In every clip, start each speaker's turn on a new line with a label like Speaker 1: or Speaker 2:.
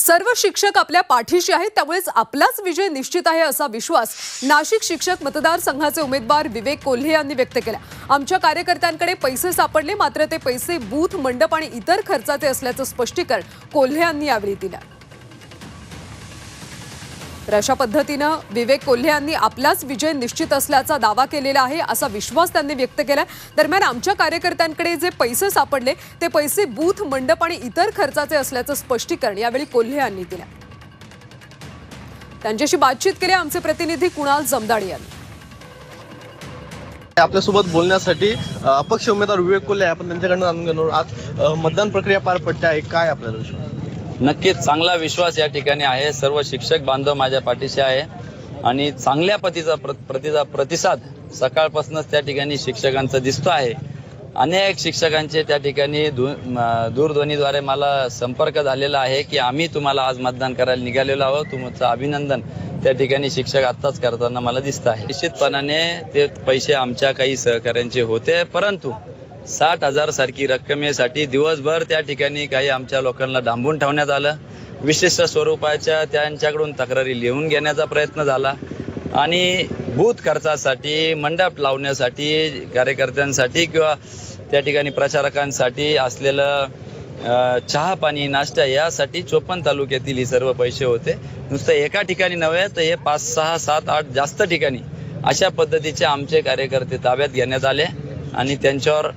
Speaker 1: सर्व शिक्षक आपल्या पाठीशी आहेत त्यामुळेच आपलाच विजय निश्चित आहे असा विश्वास नाशिक शिक्षक मतदारसंघाचे उमेदवार विवेक कोल्हे यांनी व्यक्त केला. आमच्या कार्यकर्त्यांकडे पैसे सापडले मात्र ते पैसे बूथ मंडप आणि इतर खर्चाचे असल्याचं स्पष्टीकरण कोल्हे यांनी यावेळी दिलं. तर अशा पद्धतीनं विवेक कोल्हे यांनी आपलाच विजय निश्चित असल्याचा दावा केलेला आहे असा विश्वास त्यांनी व्यक्त केला दरम्यान आमच्या कार्यकर्त्यांकडे जे पैसे सापडले ते पैसे बूथ मंडप आणि इतर खर्चाचे असल्याचं स्पष्टीकरण यावेळी कोल्हे यांनी दिलं त्यांच्याशी बातचीत केली आमचे प्रतिनिधी कुणाल जमदाडे यांनी.
Speaker 2: आपल्यासोबत बोलण्यासाठी अपक्ष उमेदवार विवेक कोल्हे आपण त्यांच्याकडनं जाणून घेणार आज मतदान प्रक्रिया पार पडते आहे. काय आपल्याला विश्वास?
Speaker 3: नक्कीच चांगला विश्वास या ठिकाणी आहे. सर्व शिक्षक बांधव माझ्या पाठीशी आहे. आणि चांगल्या पतीचा प्र- प्रतिचा प्रतिसाद सकाळपासूनच त्या ठिकाणी शिक्षकांचा दिसतो आहे. अनेक शिक्षकांचे त्या ठिकाणी दू- दूरध्वनीद्वारे मला संपर्क झालेला आहे की आम्ही तुम्हाला आज मतदान करायला निघालेलो आहोत. तुमचं अभिनंदन त्या ठिकाणी शिक्षक आत्ताच करताना मला दिसत आहे. निश्चितपणाने ते पैसे आमच्या काही सहकाऱ्यांचे होते परंतु साठ हजार सारखी रक्कमेसाठी दिवसभर त्या ठिकाणी काही आमच्या लोकांना डांबून ठेवण्यात आलं. विशिष्ट स्वरूपाच्या त्यांच्याकडून तक्रारी लिहून घेण्याचा प्रयत्न झाला. आणि बूथ खर्चासाठी मंडप लावण्यासाठी कार्यकर्त्यांसाठी किंवा त्या ठिकाणी प्रचारकांसाठी असलेलं चहा पाणी नाश्ता यासाठी चोपन्न तालुक्यातील ही सर्व पैसे होते. नुसतं एका ठिकाणी नव्हे तर हे पाच सहा सात आठ जास्त ठिकाणी अशा पद्धतीचे आमचे कार्यकर्ते ताब्यात घेण्यात आले आणि त्यांच्यावर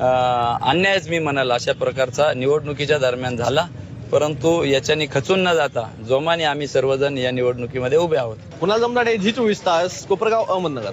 Speaker 3: अन्यायच मी म्हणाल अशा प्रकारचा निवडणुकीच्या दरम्यान झाला. परंतु याच्याने खचून न जाता जोमाने आम्ही सर्वजण या निवडणुकीमध्ये उभे आहोत.
Speaker 2: कुणाल जमनाडे झी चोवीस तास कोपरगाव अहमदनगर.